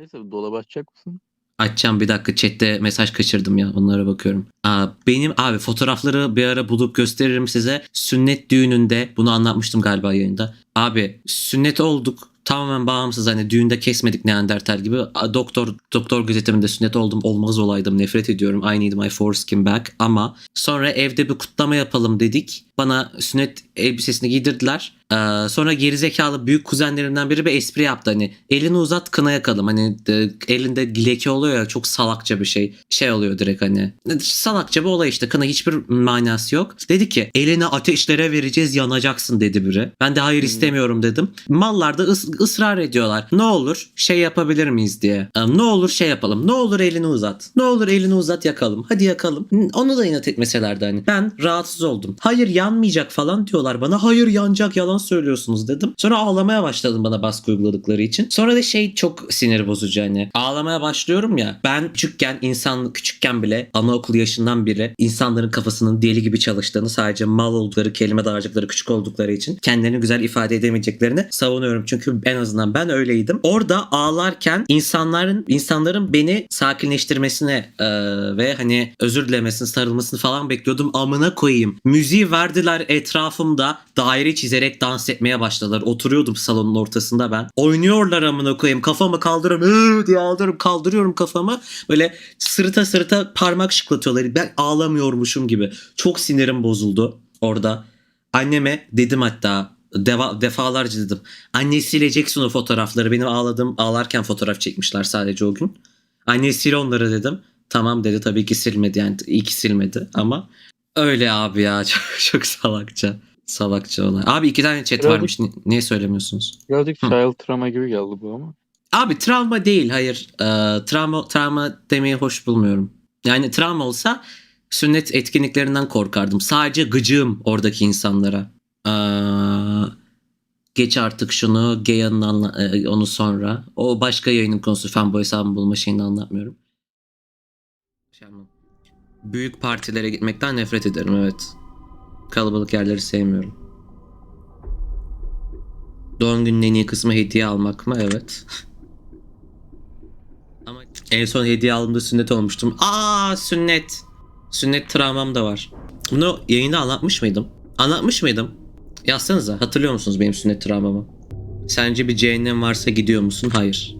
Neyse dolabı açacak mısın? Açacağım bir dakika chatte mesaj kaçırdım ya onlara bakıyorum. Aa, benim abi fotoğrafları bir ara bulup gösteririm size. Sünnet düğününde bunu anlatmıştım galiba yayında. Abi sünnet olduk tamamen bağımsız hani düğünde kesmedik Neandertal gibi. Doktor doktor gözetiminde sünnet oldum olmaz olaydım nefret ediyorum. I need my foreskin back ama sonra evde bir kutlama yapalım dedik. Bana sünnet elbisesini giydirdiler. Ee, sonra gerizekalı büyük kuzenlerimden biri bir espri yaptı. Hani elini uzat kına yakalım. Hani de, elinde leke oluyor ya çok salakça bir şey. Şey oluyor direkt hani. Salakça bir olay işte kına hiçbir manası yok. Dedi ki elini ateşlere vereceğiz yanacaksın. dedi biri. Ben de hayır Hmm. istemiyorum. dedim. Mallar da ıs- ısrar ediyorlar. Ne olur şey yapabilir miyiz? diye. Ee, ne olur şey yapalım. Ne olur elini uzat. Ne olur elini uzat yakalım. Hadi yakalım. Onu da inat etmeselerdi hani. Ben rahatsız oldum. Hayır yanmayacak falan diyorlar bana hayır yanacak yalan söylüyorsunuz dedim. Sonra ağlamaya başladım bana baskı uyguladıkları için. Sonra da şey çok sinir bozucu hani. Ağlamaya başlıyorum ya. Ben küçükken insan küçükken bile anaokul yaşından biri insanların kafasının deli gibi çalıştığını sadece mal oldukları kelime dağarcıkları küçük oldukları için kendilerini güzel ifade edemeyeceklerini savunuyorum. Çünkü en azından ben öyleydim. Orada ağlarken insanların insanların beni sakinleştirmesine e, ve hani özür dilemesini sarılmasını falan bekliyordum. Amına koyayım. Müziği verdiler etrafımda daire çizerek dans etmeye başladılar. Oturuyordum salonun ortasında ben. Oynuyorlar amına koyayım. Kafamı kaldırıyorum diye ağlıyorum. Kaldırıyorum kafamı. Böyle sırıta sırıta parmak şıklatıyorlar. Ben ağlamıyormuşum gibi. Çok sinirim bozuldu orada. Anneme dedim hatta deva, defalarca dedim. Anne sileceksin o fotoğrafları. Benim ağladığım ağlarken fotoğraf çekmişler sadece o gün. Anne sil onları dedim. Tamam dedi tabii ki silmedi yani iyi ki silmedi ama öyle abi ya çok, çok salakça. Salakça olay. Abi iki tane chat Birazcık- varmış. Ni- Niye söylemiyorsunuz? Birazcık Hı. child trauma gibi geldi bu ama. Abi travma değil hayır. Ee, travma travma demeyi hoş bulmuyorum. Yani travma olsa sünnet etkinliklerinden korkardım. Sadece gıcığım oradaki insanlara. Ee, geç artık şunu Gaya'nın anla- e, onu sonra. O başka yayının konusu fanboy hesabımı bulma şeyini anlatmıyorum. Büyük partilere gitmekten nefret ederim evet. Kalabalık yerleri sevmiyorum. Doğum gününün en iyi kısmı hediye almak mı? Evet. Ama en son hediye aldığımda sünnet olmuştum. Aa sünnet. Sünnet travmam da var. Bunu yayında anlatmış mıydım? Anlatmış mıydım? Yazsanıza hatırlıyor musunuz benim sünnet travmamı? Sence bir cehennem varsa gidiyor musun? Hayır.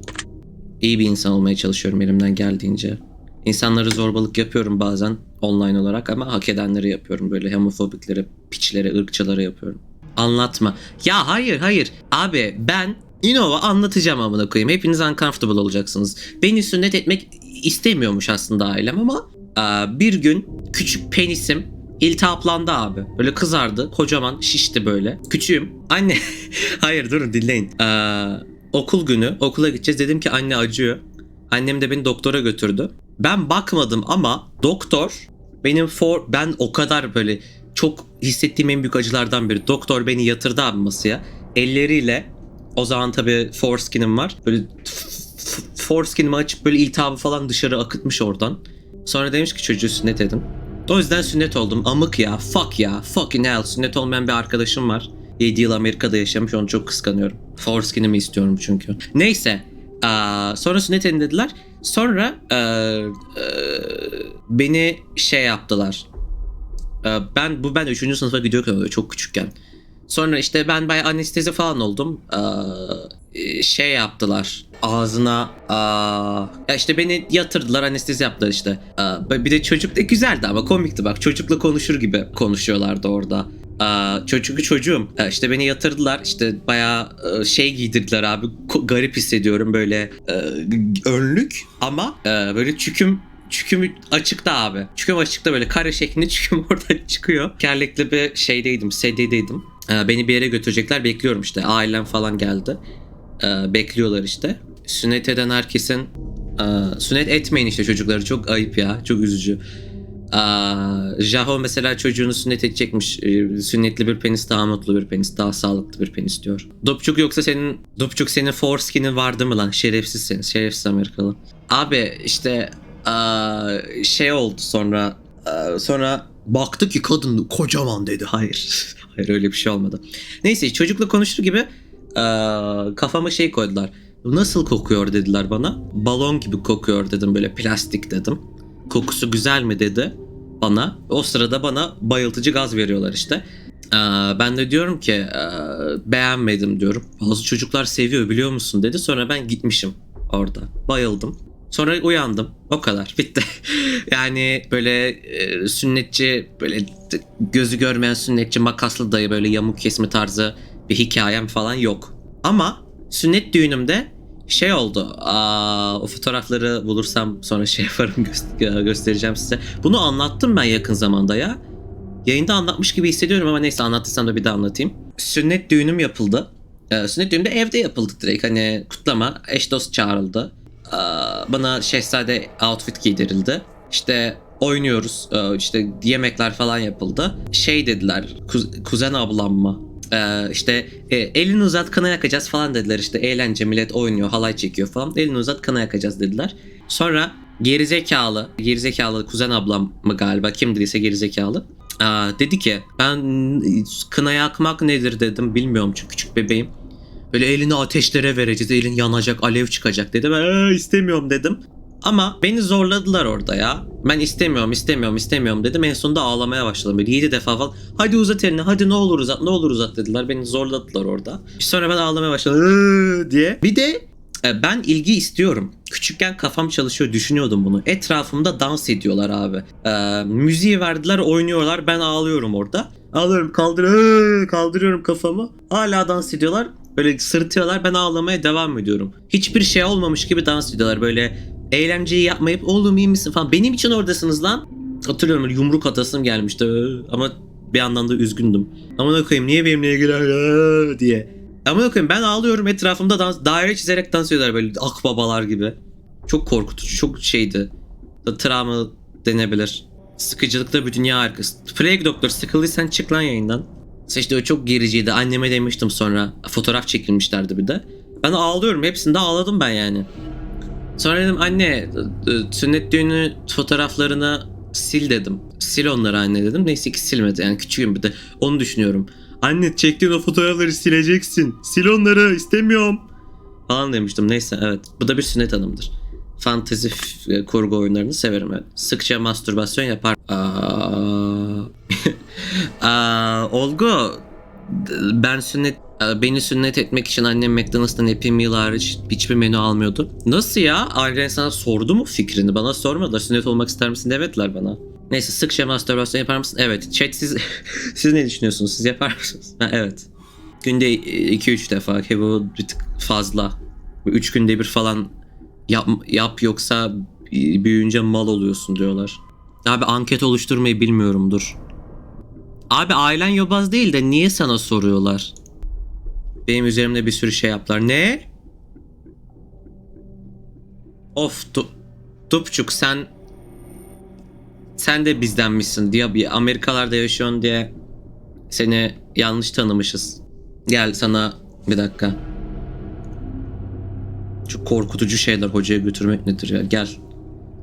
İyi bir insan olmaya çalışıyorum elimden geldiğince. İnsanları zorbalık yapıyorum bazen online olarak ama hak edenleri yapıyorum. Böyle homofobiklere, piçlere, ırkçılara yapıyorum. Anlatma. Ya hayır hayır. Abi ben Innova anlatacağım amına koyayım. Hepiniz uncomfortable olacaksınız. Beni sünnet etmek istemiyormuş aslında ailem ama bir gün küçük penisim iltihaplandı abi. Böyle kızardı. Kocaman şişti böyle. Küçüğüm. Anne. hayır durun dinleyin. Okul günü okula gideceğiz. Dedim ki anne acıyor. Annem de beni doktora götürdü. Ben bakmadım ama doktor benim for ben o kadar böyle çok hissettiğim en büyük acılardan biri. Doktor beni yatırdı abi masaya. Elleriyle o zaman tabii foreskin'im var. Böyle foreskin'imi açıp böyle iltihabı falan dışarı akıtmış oradan. Sonra demiş ki çocuğu sünnet edin. O yüzden sünnet oldum. Amık ya. Fuck ya. Fucking hell. Sünnet olmayan bir arkadaşım var. 7 yıl Amerika'da yaşamış. Onu çok kıskanıyorum. Foreskin'imi istiyorum çünkü. Neyse. Aa, sonra sünnet edin dediler. Sonra eee, eee, beni şey yaptılar. Eee, ben bu ben 3. sınıfa gidiyorken çok küçükken. Sonra işte ben bayağı anestezi falan oldum. Eee, şey yaptılar. Ağzına aa, ya işte beni yatırdılar anestezi yaptılar işte. Aa, bir de çocuk da güzeldi ama komikti bak. Çocukla konuşur gibi konuşuyorlardı orada. Aa, çocuk çocuğum. İşte beni yatırdılar. İşte bayağı e, şey giydirdiler abi. Garip hissediyorum böyle e, önlük ama e, böyle çüküm çüküm açıkta abi. Çüküm açıkta böyle kare şeklinde çüküm oradan çıkıyor. Kerlikli bir şeydeydim, sedyedeydim. Beni bir yere götürecekler. Bekliyorum işte. Ailem falan geldi. Bekliyorlar işte. Sünnet eden herkesin sünnet etmeyin işte çocukları. Çok ayıp ya. Çok üzücü. Aa, Jaho mesela çocuğunu sünnet edecekmiş. Ee, sünnetli bir penis daha mutlu bir penis. Daha sağlıklı bir penis diyor. Dopçuk yoksa senin Dopçuk senin foreskin'in vardı mı lan? Şerefsiz sen. Şerefsiz Amerikalı. Abi işte şey oldu sonra sonra baktı ki kadın kocaman dedi. Hayır. Hayır öyle bir şey olmadı. Neyse çocukla konuşur gibi kafama şey koydular. Nasıl kokuyor dediler bana. Balon gibi kokuyor dedim böyle plastik dedim. Kokusu güzel mi dedi bana. O sırada bana bayıltıcı gaz veriyorlar işte. Ee, ben de diyorum ki "Ee, beğenmedim diyorum. Bazı çocuklar seviyor biliyor musun dedi. Sonra ben gitmişim orada. Bayıldım. Sonra uyandım. O kadar. Bitti. yani böyle e, sünnetçi böyle gözü görmeyen sünnetçi makaslı dayı böyle yamuk kesme tarzı bir hikayem falan yok. Ama sünnet düğünümde şey oldu. Aa, o fotoğrafları bulursam sonra şey yaparım gö- göstereceğim size. Bunu anlattım ben yakın zamanda ya. Yayında anlatmış gibi hissediyorum ama neyse anlattıysam da bir daha anlatayım. Sünnet düğünüm yapıldı. Ee, sünnet düğünüm de evde yapıldı direkt. Hani kutlama, eş dost çağrıldı. Aa, bana şehzade outfit giydirildi. İşte oynuyoruz. Ee, işte yemekler falan yapıldı. Şey dediler. "Kuz- kuzen ablam mı? Ee, işte e, elini uzat kana yakacağız falan dediler. İşte eğlence millet oynuyor, halay çekiyor falan. Elini uzat kana yakacağız dediler. Sonra gerizekalı, gerizekalı kuzen ablam mı galiba kim dediyse gerizekalı. Dedi ki ben kına yakmak nedir dedim bilmiyorum çünkü küçük bebeğim. Böyle elini ateşlere vereceğiz elin yanacak alev çıkacak dedi. Ben "Aa, istemiyorum dedim. Ama beni zorladılar orada ya. Ben istemiyorum istemiyorum istemiyorum dedim. En sonunda ağlamaya başladım. Böyle 7 defa falan. Hadi uzat elini hadi ne olur uzat ne olur uzat dediler. Beni zorladılar orada. Sonra ben ağlamaya başladım diye. Bir de e, ben ilgi istiyorum. Küçükken kafam çalışıyor düşünüyordum bunu. Etrafımda dans ediyorlar abi. E, müziği verdiler oynuyorlar ben ağlıyorum orada. Ağlıyorum kaldır kaldırıyorum kafamı. Hala dans ediyorlar. Böyle sırtıyorlar ben ağlamaya devam ediyorum. Hiçbir şey olmamış gibi dans ediyorlar. Böyle eğlenceyi yapmayıp oğlum iyi misin falan. Benim için oradasınız lan. Hatırlıyorum böyle yumruk atasım gelmişti. Ama bir yandan da üzgündüm. Aman koyayım niye benimle ilgili diye. Ama koyayım ben ağlıyorum etrafımda dans, daire çizerek dans ediyorlar böyle akbabalar gibi. Çok korkutucu, çok şeydi. Travma denebilir. Sıkıcılıkta bir dünya arkası. Plague Doctor sıkıldıysan çık lan yayından. İşte o çok gericiydi. Anneme demiştim sonra. Fotoğraf çekilmişlerdi bir de. Ben ağlıyorum. Hepsinde ağladım ben yani. Sonra dedim anne e, sünnet düğünü fotoğraflarını sil dedim. Sil onları anne dedim. Neyse ki silmedi yani küçüğüm bir de. Onu düşünüyorum. Anne çektiğin o fotoğrafları sileceksin. Sil onları istemiyorum. Falan demiştim. Neyse evet. Bu da bir sünnet hanımdır. Fantezi e, kurgu oyunlarını severim evet. Sıkça mastürbasyon yapar. Aa... Aa, Olgu ben sünnet beni sünnet etmek için annem McDonald's'tan Happy Meal hariç hiçbir menü almıyordu. Nasıl ya? Ailen sana sordu mu fikrini? Bana sormadılar. Sünnet olmak ister misin demediler bana. Neyse sıkça mastürbasyon yapar mısın? Evet. Chat siz, siz ne düşünüyorsunuz? Siz yapar mısınız? Ha, evet. Günde 2-3 defa ki bu bir tık fazla. 3 günde bir falan yap, yap yoksa büyüyünce mal oluyorsun diyorlar. Abi anket oluşturmayı bilmiyorum dur. Abi ailen yobaz değil de niye sana soruyorlar? Benim üzerimde bir sürü şey yaptılar. Ne? Of du Dupçuk sen sen de bizdenmişsin diye bir Amerikalarda yaşıyorsun diye seni yanlış tanımışız. Gel sana bir dakika. Çok korkutucu şeyler hocaya götürmek nedir ya? Gel.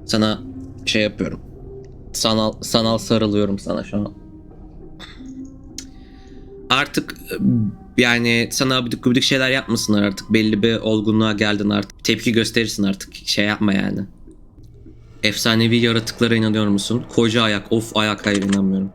Sana şey yapıyorum. Sanal sanal sarılıyorum sana şu an. Artık yani sana abidik gubidik şeyler yapmasınlar artık. Belli bir olgunluğa geldin artık. Tepki gösterirsin artık. Şey yapma yani. Efsanevi yaratıklara inanıyor musun? Koca ayak. Of ayak hayır inanmıyorum.